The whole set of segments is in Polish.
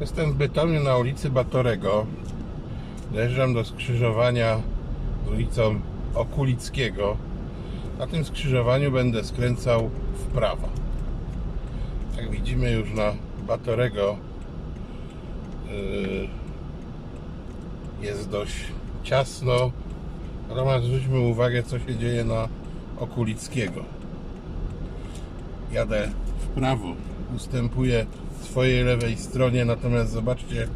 Jestem w Bytomiu na ulicy Batorego. Dojeżdżam do skrzyżowania z ulicą Okulickiego. Na tym skrzyżowaniu będę skręcał w prawo. Jak widzimy już na Batorego yy, jest dość ciasno. Natomiast zwróćmy uwagę, co się dzieje na Okulickiego. Jadę w prawo, ustępuję swojej lewej stronie, natomiast zobaczcie,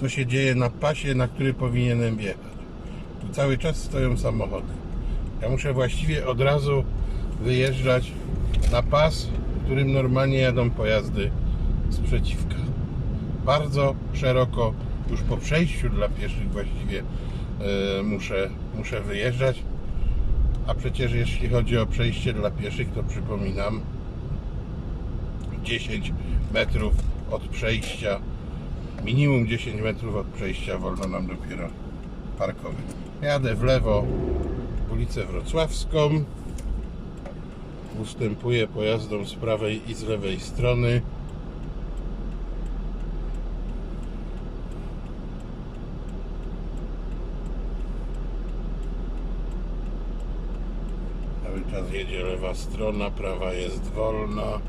co się dzieje na pasie, na który powinienem jechać. Tu cały czas stoją samochody. Ja muszę właściwie od razu wyjeżdżać na pas, którym normalnie jadą pojazdy sprzeciwka. Bardzo szeroko, już po przejściu dla pieszych właściwie e, muszę, muszę wyjeżdżać. A przecież jeśli chodzi o przejście dla pieszych, to przypominam 10 metrów od przejścia, minimum 10 metrów od przejścia wolno nam dopiero parkować. Jadę w lewo ulicę Wrocławską, ustępuję pojazdom z prawej i z lewej strony. Cały czas jedzie lewa strona, prawa jest wolna.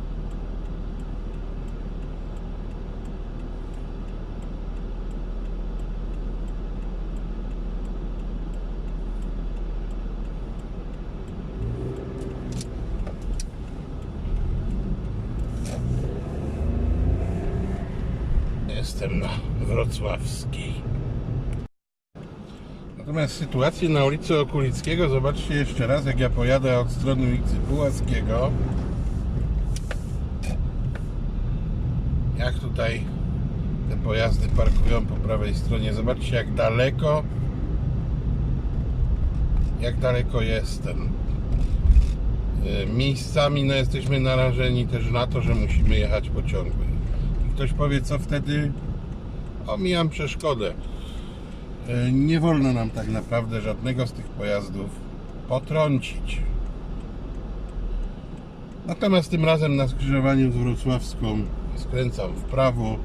Jestem na Wrocławskiej. Natomiast sytuację na ulicy Okulickiego zobaczcie jeszcze raz, jak ja pojadę od strony ulicy Pułackiego. Jak tutaj te pojazdy parkują po prawej stronie. Zobaczcie jak daleko jak daleko jestem. E, Miejscami no, jesteśmy narażeni też na to, że musimy jechać pociągiem. Ktoś powie, co wtedy? Omijam przeszkodę. E, Nie wolno nam tak naprawdę żadnego z tych pojazdów potrącić. Natomiast tym razem na skrzyżowaniu z Wrocławską skręcam w prawo,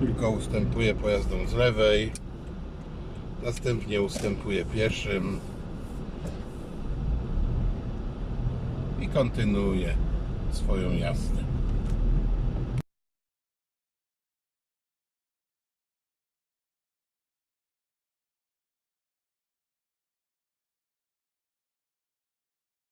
tylko ustępuję pojazdom z lewej, następnie ustępuję pieszym i kontynuuję swoją jazdę.